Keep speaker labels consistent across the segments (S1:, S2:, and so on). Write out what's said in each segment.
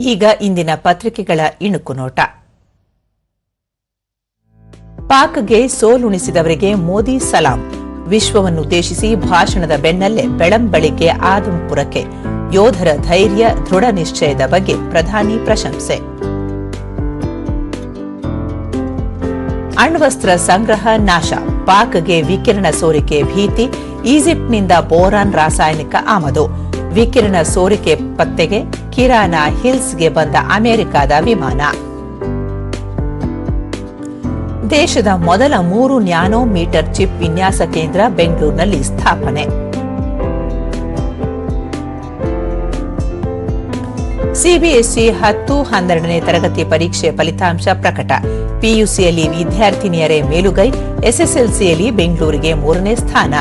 S1: ಈಗ ಇಂದಿನ ಪತ್ರಿಕೆಗಳ ಇಣುಕು ನೋಟ. ಪಾಕ್ಗೆ ಸೋಲುಣಿಸಿದವರಿಗೆ ಮೋದಿ ಸಲಾಂ. ವಿಶ್ವವನ್ನುದ್ದೇಶಿಸಿ ಭಾಷಣದ ಬೆನ್ನಲ್ಲೇ ಬೆಳಂಬಳಿಕೆ ಆದಂಪುರಕ್ಕೆ. ಯೋಧರ ಧೈರ್ಯ, ದೃಢ ನಿಶ್ಚಯದ ಬಗ್ಗೆ ಪ್ರಧಾನಿ ಪ್ರಶಂಸೆ. ಅಣ್ವಸ್ತ್ರ ಸಂಗ್ರಹ ನಾಶ. ಪಾಕ್ಗೆ ವಿಕಿರಣ ಸೋರಿಕೆ ಭೀತಿ. ಈಜಿಪ್ಟ್ನಿಂದ ಬೋರಾನ್ ರಾಸಾಯನಿಕ ಆಮದು. ವಿಕಿರಣ ಸೋರಿಕೆ ಪತ್ತೆಗೆ ಕಿರಾನ ಹಿಲ್ಸ್ಗೆ ಬಂದ ಅಮೆರಿಕದ ವಿಮಾನ. ದೇಶದ ಮೊದಲ ಮೂರು ನ್ಯಾನೋಮೀಟರ್ ಚಿಪ್ ವಿನ್ಯಾಸ ಕೇಂದ್ರ ಬೆಂಗಳೂರಿನಲ್ಲಿ ಸ್ಥಾಪನೆ. ಸಿಬಿಎಸ್ಇ ಹತ್ತು ಹನ್ನೆರಡನೇ ತರಗತಿ ಪರೀಕ್ಷೆ ಫಲಿತಾಂಶ ಪ್ರಕಟ. ಪಿಯುಸಿಯಲ್ಲಿ ವಿದ್ಯಾರ್ಥಿನಿಯರೇ ಮೇಲುಗೈ, ಎಸ್ಎಸ್ಎಲ್ಸಿಯಲ್ಲಿ ಬೆಂಗಳೂರಿಗೆ ಮೂರನೇ ಸ್ಥಾನ.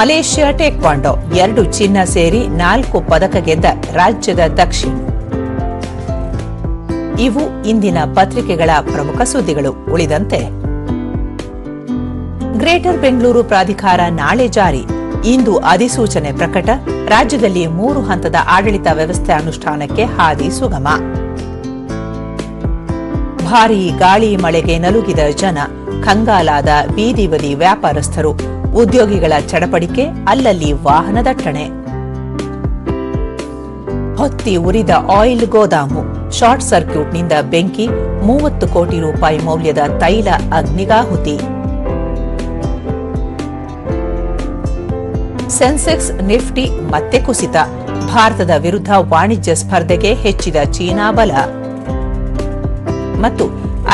S1: ಮಲೇಷ್ಯಾ ಟೇಕ್ವಾಂಡೋ ಎರಡು ಚಿನ್ನ ಸೇರಿ ನಾಲ್ಕು ಪದಕ ಗೆದ್ದ ರಾಜ್ಯದ ದಕ್ಷಿಣ. ಇವು ಇಂದಿನ ಪತ್ರಿಕೆಗಳ ಪ್ರಮುಖ ಸುದ್ದಿಗಳು. ಉಳಿದಂತೆ, ಗ್ರೇಟರ್ ಬೆಂಗಳೂರು ಪ್ರಾಧಿಕಾರ ನಾಳೆ ಜಾರಿ. ಇಂದು ಅಧಿಸೂಚನೆ ಪ್ರಕಟ. ರಾಜ್ಯದಲ್ಲಿ ಮೂರು ಹಂತದ ಆಡಳಿತ ವ್ಯವಸ್ಥೆ ಅನುಷ್ಠಾನಕ್ಕೆ ಹಾದಿ ಸುಗಮ. ಭಾರೀ ಗಾಳಿ ಮಳೆಗೆ ನಲುಗಿದ ಜನ, ಕಂಗಾಲಾದ ಬೀದಿ ಬದಿ ವ್ಯಾಪಾರಸ್ಥರು, ಉದ್ಯೋಗಿಗಳ ಚಡಪಡಿಕೆ, ಅಲ್ಲಲ್ಲಿ ವಾಹನ ದಟ್ಟಣೆ ಹೊತ್ತಿ ಉರಿದ ಆಯಿಲ್ ಗೋದಾಮು, ಶಾರ್ಟ್ ಸರ್ಕ್ಯೂಟ್ನಿಂದ ಬೆಂಕಿ, ಮೂವತ್ತು ಕೋಟಿ ರೂಪಾಯಿ ಮೌಲ್ಯದ ತೈಲ ಅಗ್ನಿಗಾಹುತಿ. ಸೆನ್ಸೆಕ್ಸ್ ನಿಫ್ಟಿ ಮತ್ತೆ ಕುಸಿತ, ಭಾರತದ ವಿರುದ್ಧ ವಾಣಿಜ್ಯ ಸ್ಪರ್ಧೆಗೆ ಹೆಚ್ಚಿದ ಚೀನಾ ಬಲ. ಮತ್ತು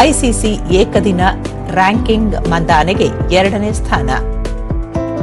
S1: ಐಸಿಸಿ ಏಕದಿನ ರ್ಯಾಂಕಿಂಗ್ ಮಂದಾನೆಗೆ ಎರಡನೇ ಸ್ಥಾನ.